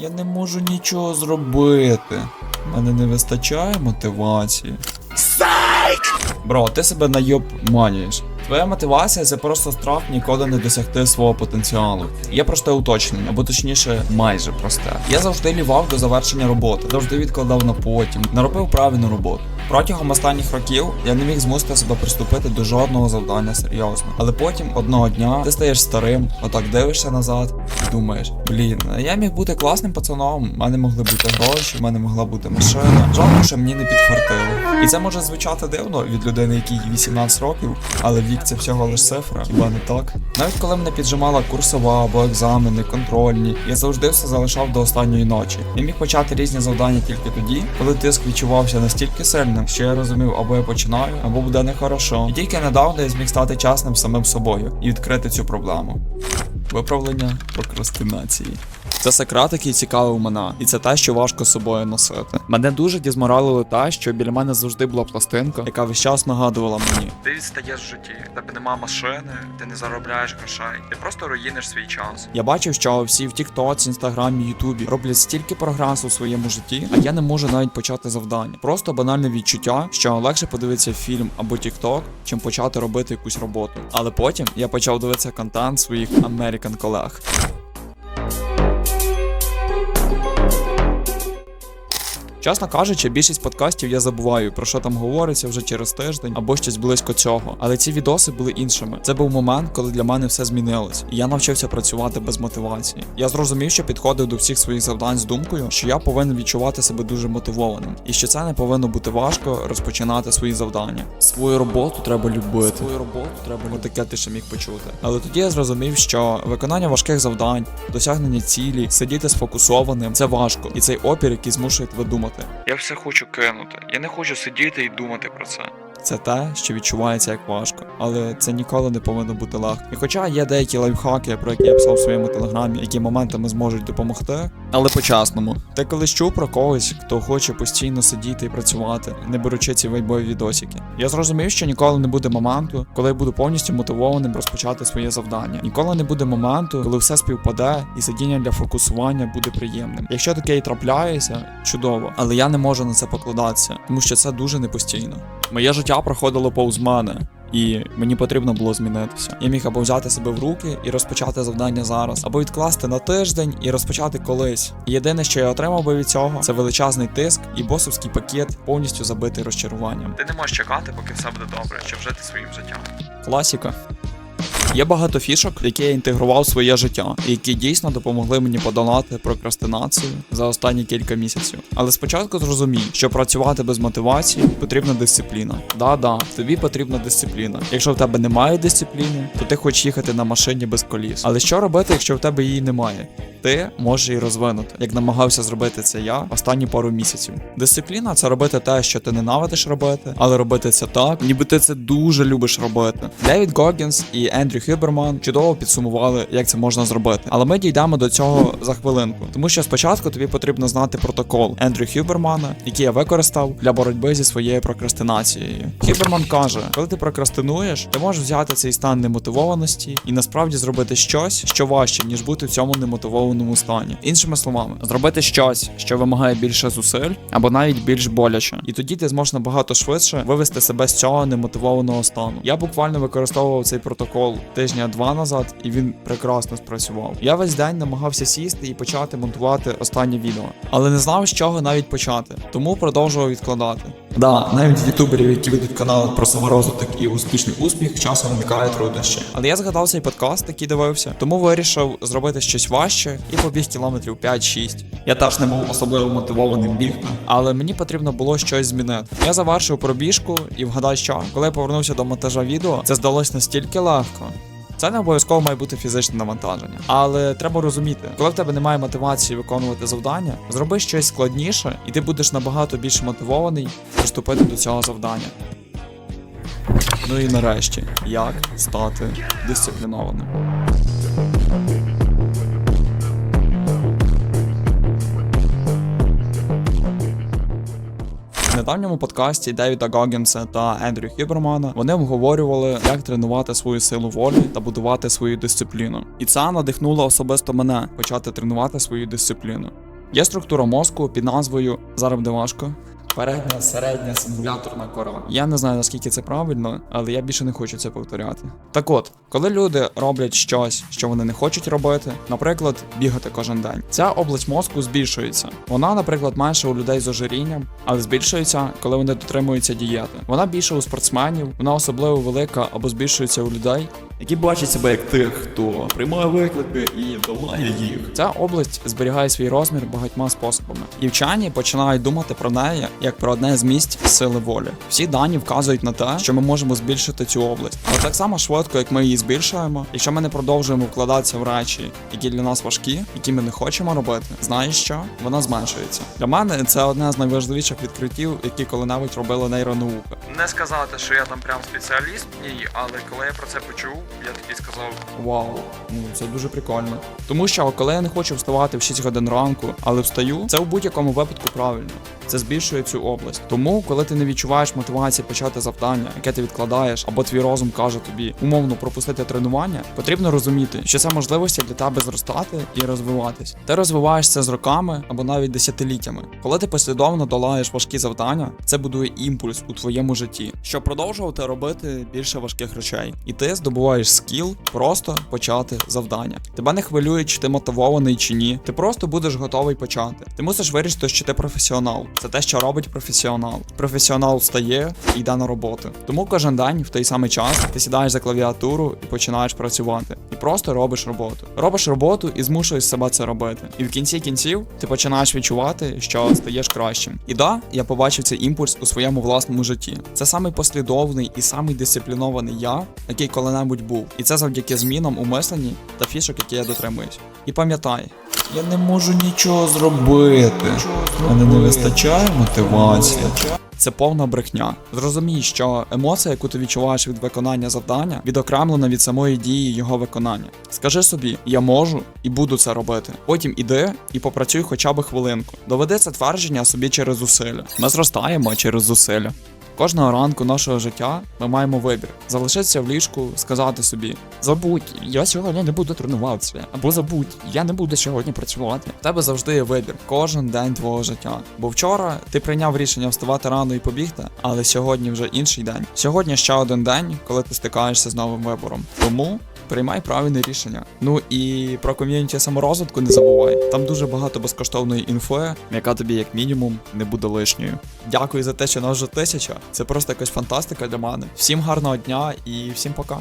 Я не можу нічого зробити. У мене не вистачає мотивації. Бро, ти себе найобманюєш. Твоя мотивація це просто страх ніколи не досягти свого потенціалу. Є просте уточнення, або точніше, майже просте. Я завжди лівав до завершення роботи, завжди відкладав на потім, наробив правильну роботу. Протягом останніх років я не міг змусити себе приступити до жодного завдання серйозно. Але потім одного дня ти стаєш старим, отак дивишся назад і думаєш: блін, я міг бути класним пацаном, в мене могли бути гроші, в мене могла бути машина. Жалко, що мені не підфартило. І це може звучати дивно від людини, якій 18 років, але вік це всього лиш цифра, хіба не так? Навіть коли мене піджимала курсова або екзамени, контрольні, я завжди все залишав до останньої ночі. Я міг почати різні завдання тільки тоді, коли тиск відчувався настільки сильним, що я розумів, або я починаю, або буде нехорошо. І тільки недавно я зміг стати чесним самим собою і відкрити цю проблему. Виправлення прокрастинації. Це секрет, який цікавив мене, і це те, що важко з собою носити. Мене дуже дізморалило те, що біля мене завжди була пластинка, яка весь час нагадувала мені. Ти відстаєш в житті, тебе нема машини, ти не заробляєш грошей, ти просто руїниш свій час. Я бачив, що всі в Тіктоці, Інстаграмі, Ютубі роблять стільки прогресу у своєму житті, а я не можу навіть почати завдання. Просто банальне відчуття, що легше подивитися фільм або Тікток, чим почати робити якусь роботу. Але потім я почав дивитися контент своїх American колег. Чесно кажучи, більшість подкастів я забуваю, про що там говориться вже через тиждень або щось близько цього. Але ці відоси були іншими. Це був момент, коли для мене все змінилось, і я навчився працювати без мотивації. Я зрозумів, що підходив до всіх своїх завдань з думкою, що я повинен відчувати себе дуже мотивованим, і що це не повинно бути важко розпочинати свої завдання. Свою роботу треба любити. Свою роботу треба таке ти ще міг почути. Але тоді я зрозумів, що виконання важких завдань, досягнення цілі, сидіти сфокусованим це важко, і цей опір, який змушує тебе думати. Я все хочу кинути. Я не хочу сидіти і думати про це. Це те, що відчувається як важко, але це ніколи не повинно бути легко. І хоча є деякі лайфхаки, про які я писав в своєму телеграмі, які моментами зможуть допомогти, але по-чесному. Ти колись чув про когось, хто хоче постійно сидіти і працювати, не беручи ці вайбові відосики. Я зрозумів, що ніколи не буде моменту, коли я буду повністю мотивованим розпочати своє завдання. Ніколи не буде моменту, коли все співпаде і сидіння для фокусування буде приємним. Якщо таке і трапляється, чудово, але я не можу на це покладатися, тому що це дуже непостійно. Моє життя проходило повз мене. І мені потрібно було змінитися. Я міг або взяти себе в руки і розпочати завдання зараз, або відкласти на тиждень і розпочати колись. І єдине, що я отримав би від цього, це величезний тиск і босовський пакет, повністю забитий розчаруванням. Ти не можеш чекати, поки все буде добре, щоб жити своїм життям. Класіка. Є багато фішок, які я інтегрував в своє життя, які дійсно допомогли мені подолати прокрастинацію за останні кілька місяців. Але спочатку зрозумій, що працювати без мотивації потрібна дисципліна. Да-да, тобі потрібна дисципліна. Якщо в тебе немає дисципліни, то ти хочеш їхати на машині без коліс. Але що робити, якщо в тебе її немає? Ти можеш її розвинути, як намагався зробити це я останні пару місяців. Дисципліна це робити те, що ти ненавидиш робити, але робити це так, ніби ти це дуже любиш робити. Девід Гоггінс і Ендрю Хюберман чудово підсумували, як це можна зробити. Але ми дійдемо до цього за хвилинку, тому що спочатку тобі потрібно знати протокол Ендрю Хюбермана, який я використав для боротьби зі своєю прокрастинацією. Хюберман каже, коли ти прокрастинуєш, ти можеш взяти цей стан немотивованості і насправді зробити щось, що важче, ніж бути в цьому немотивованому стані. Іншими словами, зробити щось, що вимагає більше зусиль, або навіть більш боляче. І тоді ти зможеш набагато швидше вивести себе з цього немотивованого стану. Я буквально використовував цей протокол тижня два назад, і він прекрасно спрацював. Я весь день намагався сісти і почати монтувати останнє відео, але не знав, з чого навіть почати, тому продовжував відкладати. Да, навіть ютуберів, які ведуть канали про саморозвиток і успішний успіх, часом виникає труднощі. Але я згадав цей подкаст, який дивився, тому вирішив зробити щось важче і побіг кілометрів 5-6. Я теж не був особливо мотивованим бігти, але мені потрібно було щось змінити. Я завершив пробіжку і вгадай, що коли я повернувся до монтажа відео, це здалось настільки легко. Це не обов'язково має бути фізичне навантаження, але треба розуміти, коли в тебе немає мотивації виконувати завдання, зроби щось складніше, і ти будеш набагато більш мотивований приступити до цього завдання. Ну і нарешті, як стати дисциплінованим. В недавньому подкасті Девіда Гогінса та Ендрю Хібермана вони обговорювали, як тренувати свою силу волі та будувати свою дисципліну. І це надихнуло особисто мене почати тренувати свою дисципліну. Є структура мозку під назвою зараз буде важко. Передня середня симуляторна кора. Я не знаю наскільки це правильно, але я більше не хочу це повторяти. Так от, коли люди роблять щось, що вони не хочуть робити, наприклад, бігати кожен день, ця область мозку збільшується. Вона, наприклад, менше у людей з ожирінням, але збільшується, коли вони дотримуються дієти. Вона більше у спортсменів, вона особливо велика або збільшується у людей, які бачать себе як тих, хто приймає виклики і долає їх. Ця область зберігає свій розмір багатьма способами. І вчені починають думати про неї як про одне з місць сили волі. Всі дані вказують на те, що ми можемо збільшити цю область. Але так само швидко, як ми її збільшуємо, якщо ми не продовжуємо вкладатися в речі, які для нас важкі, які ми не хочемо робити, знаєш що? Вона зменшується. Для мене це одне з найважливіших відкриттів, які коли-небудь робила нейронаука. Не сказати, що я там прям спеціаліст в ній, але коли я про це почув, я такий сказав: Вау, ну це дуже прикольно. Тому що коли я не хочу вставати в 6 годин ранку, але встаю, це у будь-якому випадку правильно. Це збільшує цю область. Тому, коли ти не відчуваєш мотивації почати завдання, яке ти відкладаєш, або твій розум каже тобі умовно пропустити тренування, потрібно розуміти, що це можливості для тебе зростати і розвиватись. Ти розвиваєшся з роками або навіть десятиліттями. Коли ти послідовно долаєш важкі завдання, це будує імпульс у твоєму житті, щоб продовжувати робити більше важких речей. І ти здобуваєш скіл просто почати завдання. Тебе не хвилює, чи ти мотивований чи ні. Ти просто будеш готовий почати. Ти мусиш вирішити, що ти професіонал. Це те, що робить професіонал. Професіонал встає і йде на роботу. Тому кожен день в той самий час ти сідаєш за клавіатуру і починаєш працювати. І просто робиш роботу. Робиш роботу і змушуєш себе це робити. І в кінці кінців ти починаєш відчувати, що стаєш кращим. І да, я побачив цей імпульс у своєму власному житті. Це самий послідовний і самий дисциплінований я, який коли-небудь був. І це завдяки змінам у мисленні та фішок, які я дотримуюсь. І пам'ятай, Я не можу нічого зробити. Мене не вистачає мотивації. Це повна брехня. Зрозумій, що емоція, яку ти відчуваєш від виконання завдання, відокремлена від самої дії його виконання. Скажи собі, я можу і буду це робити. Потім іди і попрацюй хоча б хвилинку. Доведи це твердження собі через зусилля. Ми зростаємо через зусилля. Кожного ранку нашого життя ми маємо вибір: залишитися в ліжку, сказати собі: забудь, я сьогодні не буду тренуватися, або забудь, я не буду сьогодні працювати. В тебе завжди є вибір кожен день твого життя. Бо вчора ти прийняв рішення вставати рано і побігти, але сьогодні вже інший день. Сьогодні ще один день, коли ти стикаєшся з новим вибором. Тому. Приймай правильне рішення. Ну і про ком'юніті саморозвитку не забувай. Там дуже багато безкоштовної інфи, яка тобі, як мінімум, не буде лишньою. Дякую за те, що нас вже тисяча. Це просто якась фантастика для мене. Всім гарного дня і всім пока.